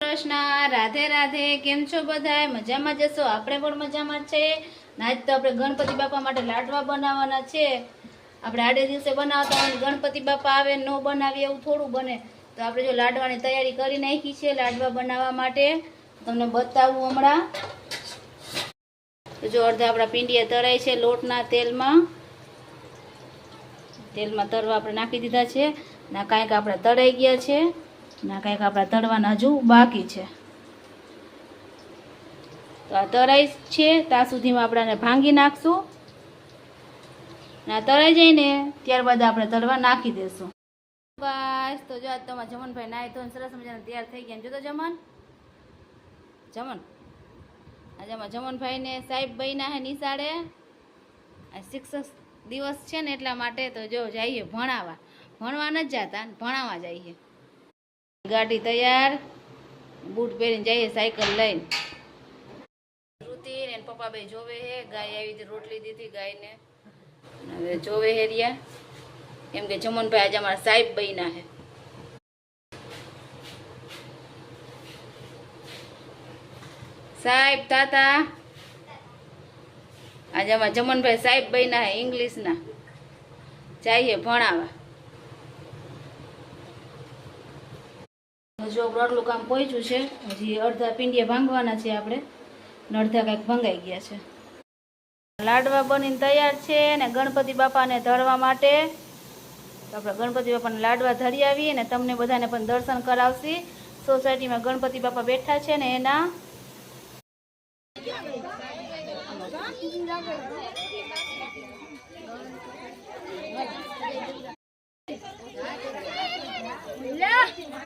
કૃષ્ણ રાધે રાધે, કેમ છો બધા મજામાં જશો આપણે પણ મજામાં છે. આજ તો આપણે ગણપતિ બાપા માટે લાડવા બનાવવાના છે. આપણે આડે દિવસે બનાવતા હોય ગણપતિ બાપા આવે ન બનાવીએ એવું થોડું બને. તો આપણે જો લાડવાની તૈયારી કરી નાખી છે લાડવા બનાવવા માટે. તમને બતાવું હમણાં. જો અડધા આપણા પીંડિયા તરાય છે લોટના તેલમાં. તેલમાં તરવા આપણે નાખી દીધા છે. ના, કાંઈક આપણે તળાઈ ગયા છે. ના, કાંઈક આપણા તળવાના હજુ બાકી છે. તો આ તળાઈ છે, ત્યાં સુધીમાં આપણે ભાંગી નાખશું. આ તળાઈ જઈને ત્યારબાદ આપણે તળવા નાખી દેશું. બસ, તો જો તમારા જમનભાઈ નાય તો સરસ મજાના તૈયાર થઈ ગયા. જોતો જમન? જમન? આજે અમારા જમનભાઈને સાહેબ બહીના હે નિશાળે. શિક્ષક દિવસ છે ને એટલા માટે તો જો, જઈએ ભણાવવા. ભણવા નથી જતા, ભણાવવા જઈએ. ગાડી તૈયાર બૂટ પહેરીને જઈએ સાયકલ લઈને. શ્રુતિ ને પપ્પા બે જોવે હે ગાય આવી હતી રોટલી દીધી ગાયને. હવે જોવે હે રિયા. કેમ કે જમનભાઈ આજે અમારા સાહેબ બન્યા હે. સાહેબ તાતા. આજે અમારા જમનભાઈ સાહેબ બન્યા હે ઇંગ્લિશના. જઈએ ભણાવવા. જો આપણું કામ પહોંચ્યું છે, હજી અડધા પીંડિયા ભાંગવાના છે આપણે ને અડધા કાંઈક ભંગાઈ ગયા છે. લાડવા બનીને તૈયાર છે ને ગણપતિ બાપાને ધરવા માટે. આપણે ગણપતિ બાપાને લાડવા ધરી આવીએ ને તમને બધાને પણ દર્શન કરાવશી. સોસાયટીમાં ગણપતિ બાપા બેઠા છે ને એના.